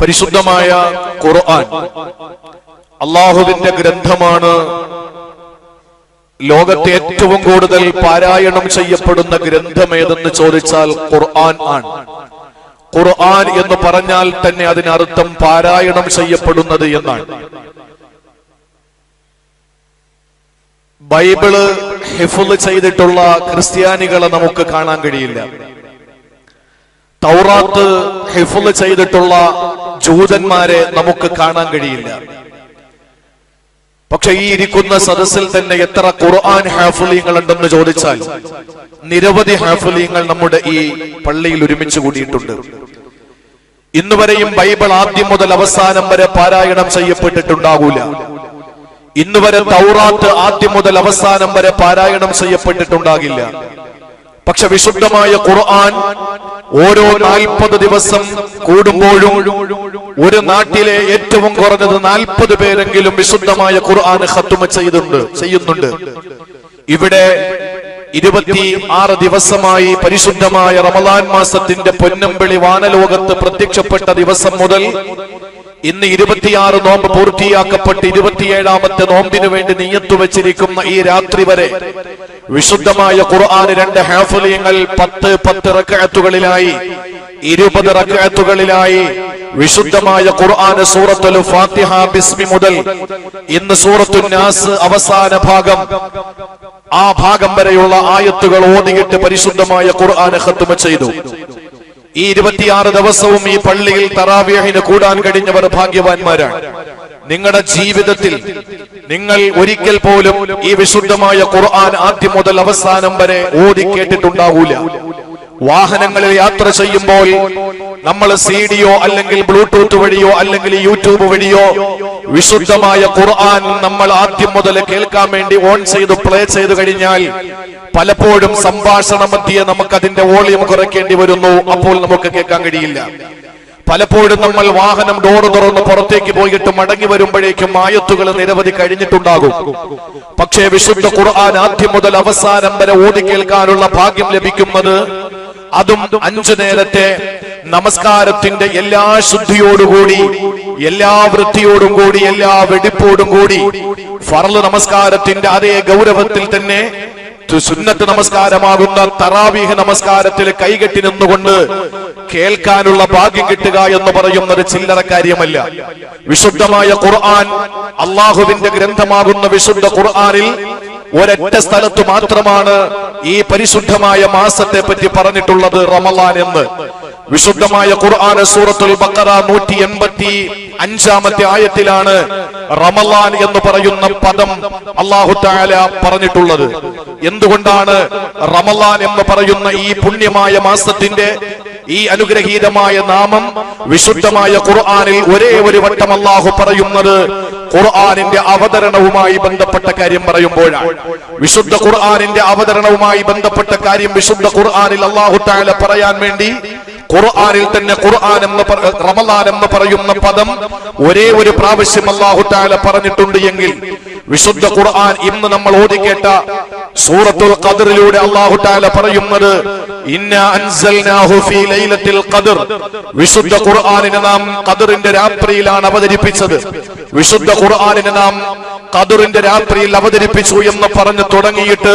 പരിശുദ്ധമായ ഖുർആൻ. അള്ളാഹുവിന്റെ ഗ്രന്ഥമാണ് ലോകത്തെ ഏറ്റവും കൂടുതൽ പാരായണം ചെയ്യപ്പെടുന്ന ഗ്രന്ഥമേതെന്ന് ചോദിച്ചാൽ ഖുർആൻ ആണ്. ഖുർആൻ എന്ന് പറഞ്ഞാൽ തന്നെ അതിനർത്ഥം പാരായണം ചെയ്യപ്പെടുന്നത് എന്നാണ്. ബൈബിൾ ഹിഫുൽ ചെയ്തിട്ടുള്ള ക്രിസ്ത്യാനികളെ നമുക്ക് കാണാൻ കഴിയില്ല. തൗറാത്ത് ഹിഫുൽ ചെയ്തിട്ടുള്ള ജൂതന്മാരെ നമുക്ക് കാണാൻ കഴിയില്ല. പക്ഷെ ഈ ഇരിക്കുന്ന സദസ്സിൽ തന്നെ എത്ര ഖുർആൻ ഹാഫുലിയങ്ങൾ ഉണ്ടെന്ന് ചോദിച്ചാൽ നിരവധി ഹാഫുലിയങ്ങൾ നമ്മുടെ ഈ പള്ളിയിൽ ഒരുമിച്ച് കൂടിയിട്ടുണ്ട്. ഇന്നുവരെയും ബൈബിൾ ആദ്യം മുതൽ അവസാനം വരെ പാരായണം ചെയ്യപ്പെട്ടിട്ടുണ്ടാകൂല. ഇന്നുവരെ തൗറാത്ത് ആദ്യം മുതൽ അവസാനം വരെ പാരായണം ചെയ്യപ്പെട്ടിട്ടുണ്ടാകില്ല. പക്ഷെ വിശുദ്ധമായ ഖുർആൻ ഓരോ നാൽപ്പത് ദിവസം കൂടുമ്പോഴും ഒരു നാട്ടിലെ ഏറ്റവും കുറഞ്ഞത് നാൽപ്പത് പേരെങ്കിലും വിശുദ്ധമായ ഖുർആൻ ഹത്തുമ ചെയ്തുണ്ട് ചെയ്യുന്നുണ്ട്. ഇവിടെ ഇരുപത്തി ആറ് ദിവസമായി പരിശുദ്ധമായ റമദാൻ മാസത്തിന്റെ പൊന്നമ്പിളി വാനലോകത്ത് പ്രത്യക്ഷപ്പെട്ട ദിവസം മുതൽ ഇന്ന് ഇരുപത്തിയാറ് നോമ്പ് പൂർത്തിയാക്കപ്പെട്ട് ഇരുപത്തിയേഴാമത്തെ നോമ്പിനു വേണ്ടി നീയത്തു വെച്ചിരിക്കുന്ന ഈ രാത്രി വരെ വിശുദ്ധമായ ഖുർആൻ രണ്ട് ഹാഫലിയങ്ങൾ പത്ത് പത്ത് റക്കയത്തുകളിലായി ഇരുപത് റക്കയത്തുകളിലായി വിശുദ്ധമായ ഖുർആൻ സൂറത്തുൽ ഫാത്തിഹ ബിസ്മി മുതൽ ഇന്ന് സൂറത്തു നാസ് അവസാന ഭാഗം. ആ ഭാഗം വരെയുള്ള ആയത്തുകൾ ഓതിയിട്ട് പരിശുദ്ധമായ ഖുർആൻ ഖത്തുമ ചെയ്തു. ഈ ഇരുപത്തിയാറ് ദിവസവും ഈ പള്ളിയിൽ തറാവിയഹിന് കൂടാൻ കഴിഞ്ഞവർ ഭാഗ്യവാന്മാരാണ്. നിങ്ങളുടെ ജീവിതത്തിൽ നിങ്ങൾ ഒരിക്കൽ പോലും ഈ വിശുദ്ധമായ ഖുർആൻ ആദ്യം മുതൽ അവസാനം വരെ ഓതി കേട്ടിട്ടുണ്ടാവൂല. വാഹനങ്ങളിൽ യാത്ര ചെയ്യുമ്പോൾ നമ്മൾ സി ഡിയോ അല്ലെങ്കിൽ ബ്ലൂടൂത്ത് വഴിയോ അല്ലെങ്കിൽ യൂട്യൂബ് വഴിയോ വിശുദ്ധമായ ഖുർആൻ നമ്മൾ ആദ്യം മുതൽ കേൾക്കാൻ വേണ്ടി ഓൺ ചെയ്ത് പ്ലേ ചെയ്ത് കഴിഞ്ഞാൽ പലപ്പോഴും സംഭാഷണ മധ്യേ നമുക്ക് അതിന്റെ വോളിയം കുറയ്ക്കേണ്ടി വരുന്നു. അപ്പോൾ നമുക്ക് കേൾക്കാൻ കഴിയില്ല. പലപ്പോഴും നമ്മൾ വാഹനം ഡോർ തുറന്ന് പുറത്തേക്ക് പോയിട്ട് മടങ്ങി വരുമ്പോഴേക്കും ആയത്തുകൾ നിരവധി കഴിഞ്ഞിട്ടുണ്ടാകും. പക്ഷേ വിശുദ്ധ ഖുർആൻ ആദ്യം മുതൽ അവസാനം വരെ ഓടി കേൾക്കാനുള്ള ഭാഗ്യം ലഭിക്കുന്നത് അതും അഞ്ചു നേരത്തെ നമസ്കാരത്തിന്റെ എല്ലാ ശുദ്ധിയോടുകൂടി എല്ലാ വൃത്തിയോടും കൂടി എല്ലാ വെടിപ്പോടും കൂടി. ഫർൾ നമസ്കാരത്തിന്റെ അതേ ഗൗരവത്തിൽ തന്നെ സുന്നത്ത് നമസ്കാരമാകുന്ന തറാവീഹ് നമസ്കാരത്തിൽ കൈകെട്ടി നിന്നുകൊണ്ട് കേൾക്കാനുള്ള ഭാഗ്യം കിട്ടുക എന്ന് പറയുന്നത് ചില്ലറ കാര്യമല്ല. വിശുദ്ധമായ ഖുർആൻ അള്ളാഹുവിന്റെ ഗ്രന്ഥമാകുന്ന വിശുദ്ധ ഖുർആനിൽ ഒരൊറ്റ സ്ഥലത്ത് മാത്രമാണ് ഈ പരിശുദ്ധമായ മാസത്തെ പറ്റി പറഞ്ഞിട്ടുള്ളത് റമലാൻ എന്ന്. വിശുദ്ധമായ ഖുർആൻ സൂറത്തുൽ ബക്കറ നൂറ്റി എൺപത്തി അഞ്ചാമത്തെ ആയത്തിലാണ് റമലാൻ എന്ന് പറയുന്ന പദം അള്ളാഹു താല പറഞ്ഞിട്ടുള്ളത്. എന്തുകൊണ്ടാണ് റമലാൻ എന്ന് പറയുന്ന ഈ പുണ്യമായ മാസത്തിന്റെ ഈ അനുഗ്രഹീതമായ നാമം വിശുദ്ധമായ ഖുർആാനിൽ ഒരേ ഒരു വട്ടം അള്ളാഹു പറയുന്നത് ഖുർആാനിന്റെ അവതരണവുമായി ബന്ധപ്പെട്ട കാര്യം പറയുമ്പോഴാണ്. വിശുദ്ധ ഖുർആാനിന്റെ അവതരണവുമായി ബന്ധപ്പെട്ട കാര്യം വിശുദ്ധ ഖുർആാനിൽ അള്ളാഹു താല പറയാൻ വേണ്ടി ഖുർആാനിൽ തന്നെ ഖുർആൻ എന്ന് റമലാൻ എന്ന് പറയുന്ന പദം ഒരേ ഒരു പ്രാവശ്യം അള്ളാഹു താല പറഞ്ഞിട്ടുണ്ട് എങ്കിൽ വിശുദ്ധ ഖുർആൻ ഇന്ന് നമ്മൾ ഓതിക്കേട്ട സൂറത്തുൽ ഖദറിലൂടെ അല്ലാഹു തആല പറയുന്നത് ഇന്നാ അൻസൽനാഹു ഫീ ലൈലത്തിൽ ഖദർ. വിശുദ്ധ ഖുർആനിനെ നാം ഖദറിന്റെ രാത്രിയിലാണ് അവതരിപ്പിച്ചത്. വിശുദ്ധ ഖുർആനിനെ നാം ഖദറിന്റെ രാത്രിയിൽ അവതരിപ്പിച്ചു എന്ന് പറഞ്ഞു തുടങ്ങിയിട്ട്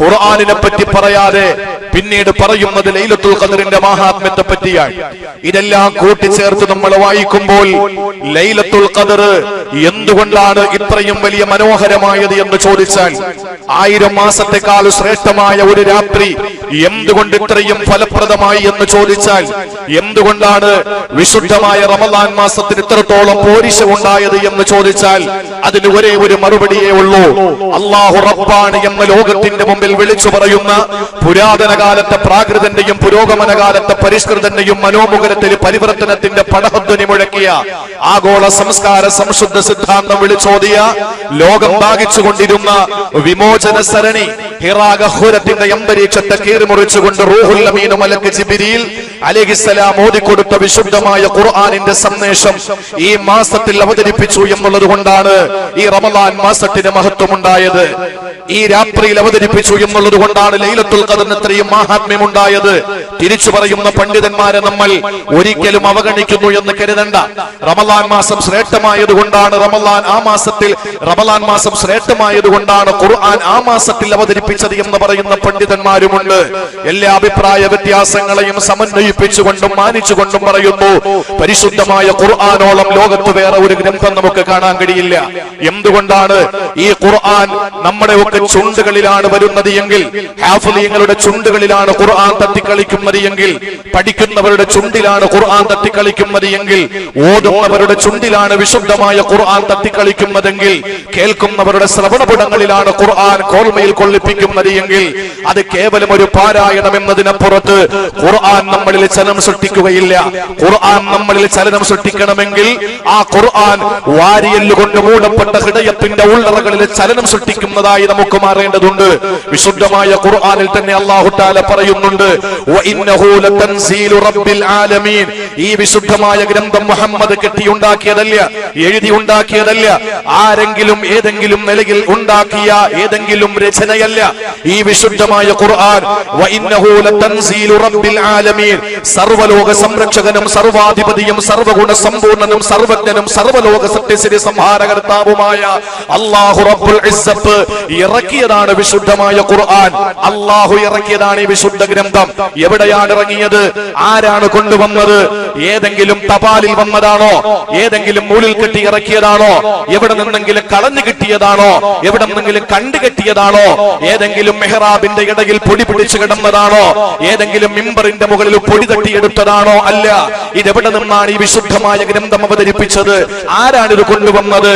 ഖുർആനിനെ പറ്റി പറയാതെ പിന്നീട് പറയുന്നത് ലൈലത്തുൽ ഖദറിന്റെ മഹാത്മ്യത്തെ പറ്റിയാണ്. ഇതെല്ലാം കൂട്ടിച്ചേർത്ത് നമ്മൾ വായിക്കുമ്പോൾ ലൈലത്തുൽ ഖദർ എന്തുകൊണ്ടാണ് ഇത്രയും വലിയ മനോഹരമായത് എന്ന് ചോദിച്ചാൽ ആയിരം മാസത്തെക്കാൾ ശ്രേഷ്ഠമായ ഒരു രാത്രി എന്തുകൊണ്ട് ഇത്രയും ഫലപ്രദമായി എന്ന് ചോദിച്ചാൽ എന്തുകൊണ്ടാണ് വിശുദ്ധമായ റമദാൻ മാസത്തിന് ഇത്രത്തോളം പോരിശമുണ്ടായത് എന്ന് ചോദിച്ചാൽ അതിന് ഒരേ ഒരു മറുപടിയേ ഉള്ളൂ. അള്ളാഹു റബ്ബാണ് എന്ന ലോകത്തിന്റെ മുമ്പിൽ വിളിച്ചു പറയുന്ന പുരാതന കാലത്തെ പ്രാകൃതന്റെയും പുരോഗമന കാലത്തെ പരിഷ്കൃതന്റെയും മനോമുഖരത്തിൽ പരിവർത്തനത്തിന്റെ പടഹധ്വനി മുഴക്കിയ ആഗോള സംസ്കാര സംശുദ്ധ സിദ്ധാന്തം വിളിച്ചോതിയ ലോകം ഭാഗിച്ചുകൊണ്ടിരുന്ന വിമോചന സരണി ഹിറാഗഹുരത്തിന്റെ അന്തരീക്ഷത്തെ കീറിമുറിച്ചുകൊണ്ട് റൂഹുൽ അമീനു മലക്ക് ജിബിരിയിൽ അലഹിസലാം ഓതിക്കൊടുത്ത വിശുദ്ധമായ ഖുർആാനിന്റെ സന്ദേശം ഈ മാസത്തിൽ അവതരിപ്പിച്ചു എന്നുള്ളത് കൊണ്ടാണ് ഈ റമദാൻ മാസത്തിന് മഹത്വമുണ്ടായത്. ഈ രാത്രിയിൽ അവതരിപ്പിച്ചു എന്നുള്ളത് കൊണ്ടാണ് ലൈലത്തുൽ കഥനത്രയും ഇത്രയും മാഹാത്മ്യം ഉണ്ടായത് തിരിച്ചു പറയുന്ന പണ്ഡിതന്മാരെ നമ്മൾ ഒരിക്കലും അവഗണിക്കുന്നു എന്ന് കരുതണ്ട. റമലാൻ മാസം ശ്രേഷ്ഠമായത് കൊണ്ടാണ് റമലാൻ ആ മാസത്തിൽ റമലാൻ മാസം ശ്രേഷ്ഠമായത് കൊണ്ടാണ് ഖുർആൻ ആ മാസത്തിൽ അവതരിപ്പിച്ചത് എന്ന് പറയുന്ന പണ്ഡിതന്മാരുമുണ്ട്. എല്ലാ അഭിപ്രായ വ്യത്യാസങ്ങളെയും സമന്വയിപ്പിച്ചുകൊണ്ടും മാനിച്ചുകൊണ്ടും പറയുന്നു പരിശുദ്ധമായ ഖുർആാനോളം ലോകത്ത് വേറെ ഒരു ഗ്രന്ഥം നമുക്ക് കാണാൻ കഴിയില്ല. എന്തുകൊണ്ടാണ് ഈ ഖുർആൻ നമ്മുടെ ഒക്കെ ചുണ്ടുകളിലാണ് വരുന്നത് എങ്കിൽ ഹാഫലിയങ്ങളുടെ ചുണ്ടുകളിലാണ് ഖുർആൻ തത്തിക്കളിക്കുന്നത് എങ്കിൽ പഠിക്കുന്നവരുടെ ചുണ്ടിലാണ് ഖുർആൻ തത്തിക്കളിക്കുന്നത് എങ്കിൽ ഓതുന്നവരുടെ ചുണ്ടിലാണ് വിശുദ്ധമായ ഖുർആൻ തത്തിക്കളിക്കുന്നതെങ്കിൽ കേൾക്കുന്നവരുടെ ശ്രവണപുടങ്ങളിലാണ് ഖുർആൻ കോർമയിൽ കൊള്ളിപ്പിക്കുന്നത് എങ്കിൽ അത് കേവലം ഒരു പാരായണം എന്നതിനപ്പുറത്ത് ഖുർആൻ നമ്മളിൽ ചലനം സൃഷ്ടിക്കുകയില്ല. ഖുർആൻ നമ്മളിൽ ചലനം സൃഷ്ടിക്കണമെങ്കിൽ ആ ഖുർആൻ വാരിയല്ലുകൊണ്ട് മൂടപ്പെട്ട ഹൃദയത്തിന്റെ ഉള്ളറകളിൽ ചലനം സൃഷ്ടിക്കുന്നതായി നമുക്ക് മാറേണ്ടതുണ്ട്. വിശുദ്ധമായ ഖുർആനിൽ തന്നെ അല്ലാഹു തആല പറയുന്നുണ്ട് ഈ വിശുദ്ധമായ ഗ്രന്ഥം മുഹമ്മദ് കെട്ടിയുണ്ടാക്കിയതല്ല എഴുതി ഉണ്ടാക്കിയതല്ല ആരെങ്കിലും ഏതെങ്കിലും നിലയിൽ ഉണ്ടാക്കിയ ഏതെങ്കിലും രചനയല്ല ഈ വിശുദ്ധമായ ഖുർആൻ സർവലോക സംരക്ഷകനും സർവാധിപതിയും സർവഗുണ സമ്പൂർണനും സർവജ്ഞനും സർവലോക സത്യശ്രീ സംഹാരകർത്താവുമായ അള്ളാഹു റബ്ബുൽ ഇസ്സത്ത് ഇറക്കിയതാണ് വിശുദ്ധമായ ഖുർആൻ. അള്ളാഹു ഇറക്കിയതാണ് ഈ വിശുദ്ധ ഗ്രന്ഥം. എവിടെയാണ് ഇറങ്ങിയത്? ആരാണ് കൊണ്ടുവന്നത്? ഏതെങ്കിലും തപാലിൽ വന്നതാണോ? ഏതെങ്കിലും മൂലിൽ കെട്ടി ഇറക്കിയതാണോ? എവിടെ നിന്നെങ്കിലും കളഞ്ഞു കിട്ടിയതാണോ? എവിടെ നിന്നെങ്കിലും കണ്ടു കെട്ടിയതാണോ ഏതെങ്കിലും മെഹ്റാബിന്റെ ഇടയിൽ പൊടി പിടിച്ചു കിടന്നതാണോ? ഏതെങ്കിലും മിമ്പറിന്റെ മുകളിൽ പൊടി തട്ടിയെടുത്തതാണോ അല്ല? ഇതെവിടെ നിന്നാണ് ഈ വിശുദ്ധമായ ഗ്രന്ഥം അവതരിപ്പിച്ചത്? ആരാണ് ഇത് കൊണ്ടുവന്നത്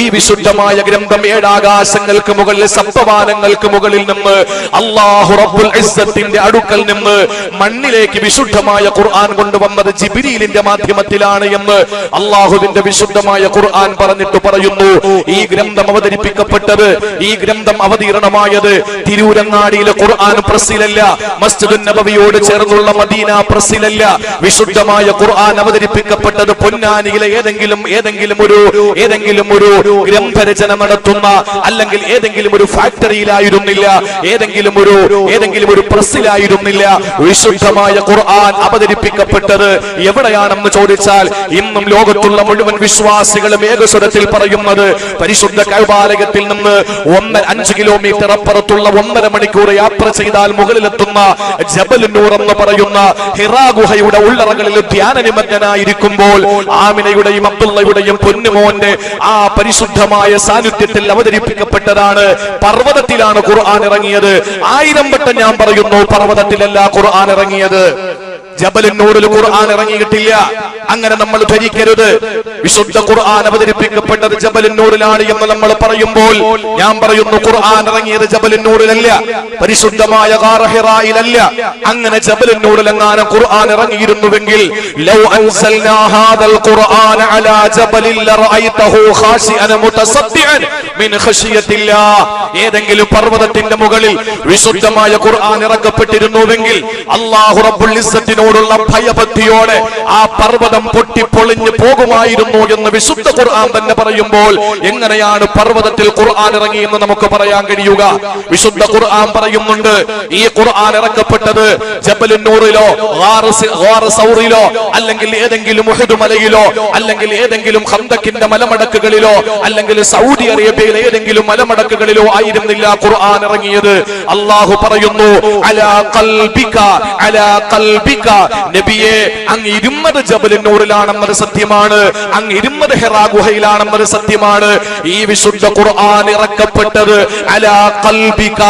ഈ വിശുദ്ധമായ ഗ്രന്ഥം ഏഴാകാശങ്ങൾക്ക് മുകളിൽ സപ്തവാനങ്ങൾക്ക് മുകളിൽ നിന്ന് അല്ലാഹു റബ്ബുൽ അടുക്കൽ നിന്ന് മണ്ണിലേക്ക് വിശുദ്ധമായ ഖുർആൻ കൊണ്ടുവന്നത് ജിബിരിയിലിന്റെ മാധ്യമത്തിലാണ് എന്ന് അള്ളാഹുവിന്റെ വിശുദ്ധമായ ഖുർആൻ പറഞ്ഞിട്ട് പറയുന്നു ഈ ഗ്രന്ഥം അവതരിപ്പിക്കപ്പെട്ടത് ഈ ഗ്രന്ഥം അവതീർണമായത് തിരൂരങ്ങാടിയിലെ ഖുർആൻ പ്രസ്സിലല്ല മസ്ജിദുൻ നബവിയോട് ചേർന്നുള്ള മദീന പ്രസ്സിലല്ല വിശുദ്ധമായ ഖുർആൻ അവതരിപ്പിക്കപ്പെട്ടത് പൊന്നാനിയിലെ ഏതെങ്കിലും ഏതെങ്കിലും ഒരു ഏതെങ്കിലും ഒരു ഗ്രന്ഥരചന നടത്തുന്ന അല്ലെങ്കിൽ ഏതെങ്കിലും ഒരു ഫാക്ടറിയിലായിരുന്നില്ല ഏതെങ്കിലും ഒരു ഏതെങ്കിലും ഒരു പ്രസ്സിലായിരുന്നില്ല വിശുദ്ധമായ ഖുർആൻ അവതരിപ്പിക്കപ്പെട്ടത് എവിടെയാണെന്ന് ചോദിച്ചാൽ ഇന്നും ലോകത്തുള്ള മുഴുവൻ വിശ്വാസികളും ഏകസ്വരത്തിൽ പറയുന്നത് പരിശുദ്ധ കൈബാലകത്തിൽ നിന്ന് ഒന്ന് അഞ്ച് കിലോമീറ്റർ അപ്പുറത്തുള്ള ഒന്നര മണിക്കൂർ യാത്ര ചെയ്താൽ മുകളിലെത്തുന്ന ജബലുന്നൂർ എന്ന് പറയുന്ന ഹിറാ ഗുഹയുടെ ഉള്ളറകളിൽ ധ്യാനനിമഗ്നായിരിക്കുമ്പോൾ ആമിനയുടെയും അബ്ദുള്ളയുടെയും പൊന്നുമോന്റെ ആ പരിശുദ്ധമായ സാന്നിധ്യത്തിൽ അവതരിപ്പിക്കപ്പെട്ടതാണ്. പർവതത്തിലാണ് ഖുർആൻ ഇറങ്ങിയത്. ആയിരം വട്ടം ഞാൻ പറയുന്നു പർവതത്തിലല്ല ഖുർആൻ ഇറങ്ങിയത്. ജബലിനൂറിൽ ഖുർആൻ ഇറങ്ങിയിട്ടില്ല. അങ്ങനെ നമ്മൾ ധരിക്കരുത്. വിശുദ്ധ ഖുർആൻ അവതരിപ്പിക്കപ്പെട്ടത് ജബലിനൂറിലാണ് എന്ന് നമ്മൾ പറയുമ്പോൾ ഞാൻ പറയുന്നു ഖുർആൻ ഇറങ്ങിയത് ജബലിനൂറിലല്ല പരിശുദ്ധമായ കാറഹിറായിലല്ല അങ്ങനെ ജബലിനൂറിൽ എങ്ങാനും ഖുർആൻ ഇറങ്ങിയിരുന്നുവെങ്കിൽ ലൗ അൻസൽനാ ഹാദൽ ഖുർആൻ അലാ ജബലിൽ ലറഅയ്തഹു ഖാശിഅൻ മുതസദ്ദിഅൻ മിൻ ഖശിയത്തില്ലാ. ഏതെങ്കിലും പർവതത്തിന്റെ മുകളിൽ വിശുദ്ധമായ ഖുർആൻ ഇറക്കപ്പെട്ടിരുന്നുവെങ്കിൽ അല്ലാഹു റബ്ബുൽ ഇസ്സത്തിനോടുള്ള ഭയഭക്തിയോടെ ആ പർവതം പൊട്ടിപ്പൊളിഞ്ഞു പോകുമായിരുന്നു. എന്ന് വിശുദ്ധ ഖുർആൻ തന്നെ പറയുമ്പോൾ എങ്ങനെയാണ് പർവതത്തിൽ ഖുർആൻ ഇറങ്ങി എന്ന് നമുക്ക് പറയാൻ കഴിയുക? വിശുദ്ധ ഖുർആൻ പറയുന്നുണ്ട് ഈ ഖുർആൻ ഇറക്കപ്പെട്ടത് ജബലുന്നൂറിലോ സൗറിലോ അല്ലെങ്കിൽ ഏതെങ്കിലും മലയിലോ അല്ലെങ്കിൽ ഏതെങ്കിലും ഹന്തക്കിന്റെ മലമടക്കുകളിലോ അല്ലെങ്കിൽ സൗദി അറേബ്യയിലെ ഏതെങ്കിലും മലമടക്കുകളിലോ ആയിരുന്നില്ല ഖുർആൻ ഇറങ്ങിയത്. അള്ളാഹു പറയുന്നു അലാ ഖൽബിക അലാ ഖൽബിക. നബിയെ അങ്ങ് ഇരുന്നത് ജബലിനൂറിലാണെന്നത് സത്യമാണ്. അങ്ങ് ഇരുമത് ഹെറാ ഗുഹയിലാണെന്നത് സത്യമാണ്. ഈ വിശുദ്ധ ഖുർആൻ ഇറക്കപ്പെട്ടത് അലാ ഖൽബിക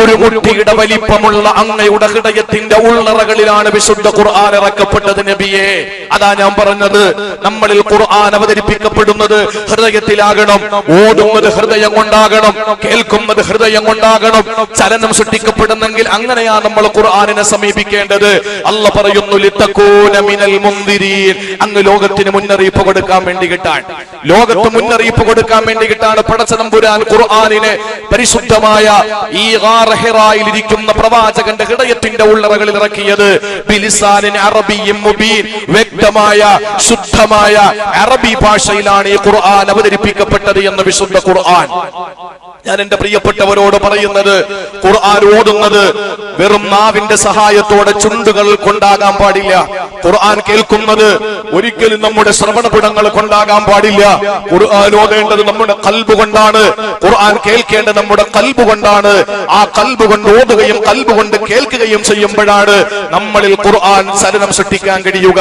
ഒരു കുട്ടിയുടെ വലിപ്പമുള്ള അങ്ങയുടെ ഹൃദയത്തിന്റെ ഉള്ളറകളിലാണ് വിശുദ്ധ ഖുർആൻ ഇറക്കപ്പെട്ടത് നബിയെ. അതാ ഞാൻ പറഞ്ഞത് നമ്മളിൽ ഖുർആൻ അവതരിപ്പിക്കപ്പെടുന്നത് ഹൃദയത്തിലാകണം ഓടുന്നത് ഹൃദയം കൊണ്ടാകണം കേൾക്കുന്നത് ഹൃദയം കൊണ്ടാകണം ചലനം സൃഷ്ടിക്കപ്പെടുന്നെങ്കിൽ അങ്ങനെയാ നമ്മൾ ഖുർആാനിനെ സമീപിക്കേണ്ടത്. അല്ല പറയുന്നു അങ്ങ് ലോകത്തിന് മുന്നറിയിപ്പ് കൊടുക്കാൻ വേണ്ടി കിട്ടാൻ. ലോകത്ത് മുന്നറിയിപ്പ് കൊടുക്കാൻ വേണ്ടി കിട്ടാണ് പടച്ചതമ്പുരാൻ ഖുർആാനിനെ പരിശുദ്ധമായ ഈ ഇരിക്കുന്ന പ്രവാചകന്റെ ഹൃദയത്തിന്റെ ഉള്ളറകളിൽ ഇറക്കിയത് വ്യക്തമായ ശുദ്ധമായ അറബി ഭാഷയിലാണ് ഈ ഖുർആൻ അവതരിപ്പിക്കപ്പെട്ടത് എന്ന് വിശുദ്ധ ഖുർആൻ. ഞാൻ എന്റെ പ്രിയപ്പെട്ടവരോട് പറയുന്നത് ഖുർആൻ ഓടുന്നത് വെറും നാവിന്റെ സഹായത്തോടെ ചുണ്ടുകൾ കൊണ്ടാകാൻ പാടില്ല. ഖുർആൻ കേൾക്കുന്നത് ഒരിക്കലും നമ്മുടെ ശ്രവണപുടങ്ങൾ കൊണ്ടാകാൻ പാടില്ല. ഖുർആൻ ഓതേണ്ടത് നമ്മുടെ കൽബ് കൊണ്ടാണ്. ഖുർആൻ കേൾക്കേണ്ടത് നമ്മുടെ കൽബ് കൊണ്ടാണ്. ആ കൽബ് കൊണ്ട് ഓതുകയും കൽബ് കൊണ്ട് കേൾക്കുകയും ചെയ്യുമ്പോഴാണ് നമ്മളിൽ ഖുർആൻ ചലനം സൃഷ്ടിക്കാൻ കഴിയുക.